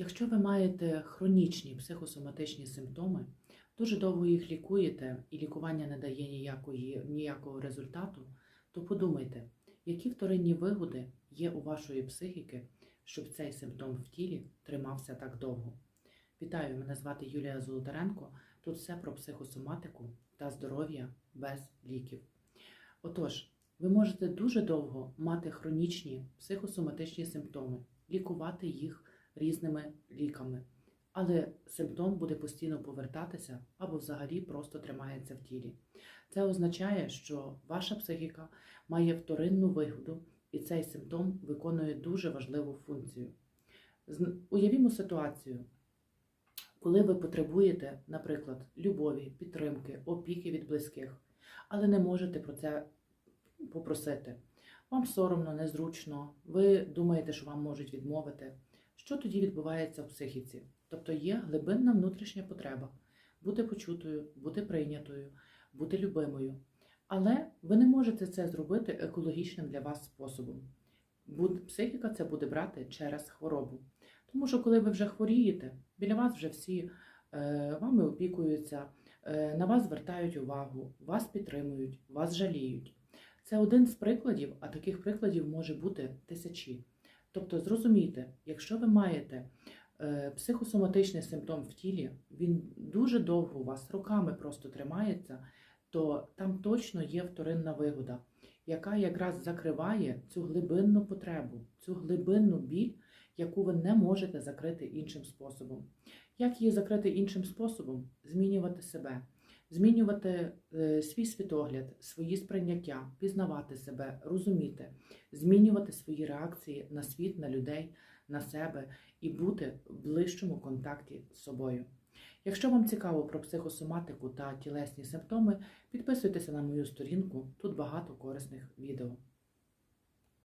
Якщо ви маєте хронічні психосоматичні симптоми, дуже довго їх лікуєте і лікування не дає ніякої, ніякого результату, то подумайте, які вторинні вигоди є у вашої психіки, щоб цей симптом в тілі тримався так довго. Вітаю, мене звати Юлія Золотаренко. Тут все про психосоматику та здоров'я без ліків. Отож, ви можете дуже довго мати хронічні психосоматичні симптоми, лікувати їх різними ліками, але симптом буде постійно повертатися або взагалі просто тримається в тілі. Це означає, що ваша психіка має вторинну вигоду, і цей симптом виконує дуже важливу функцію. Уявімо ситуацію, коли ви потребуєте, наприклад, любові, підтримки, опіки від близьких, але не можете про це попросити. Вам соромно, незручно, ви думаєте, що вам можуть відмовити. Що тоді відбувається в психіці? Тобто є глибинна внутрішня потреба бути почутою, бути прийнятою, бути любимою. Але ви не можете це зробити екологічним для вас способом. Психіка це буде брати через хворобу. Тому що коли ви вже хворієте, біля вас вже всі е, вами опікуються, е, на вас звертають увагу, вас підтримують, вас жаліють. Це один з прикладів, а таких прикладів може бути тисячі. Тобто, зрозумійте, якщо ви маєте е, психосоматичний симптом в тілі, він дуже довго у вас роками просто тримається, то там точно є вторинна вигода, яка якраз закриває цю глибинну потребу, цю глибинну біль, яку ви не можете закрити іншим способом. Як її закрити іншим способом? Змінювати себе, змінювати е, свій світогляд, свої сприйняття, пізнавати себе, розуміти, змінювати свої реакції на світ, на людей, на себе і бути в ближчому контакті з собою. Якщо вам цікаво про психосоматику та тілесні симптоми, підписуйтеся на мою сторінку, тут багато корисних відео.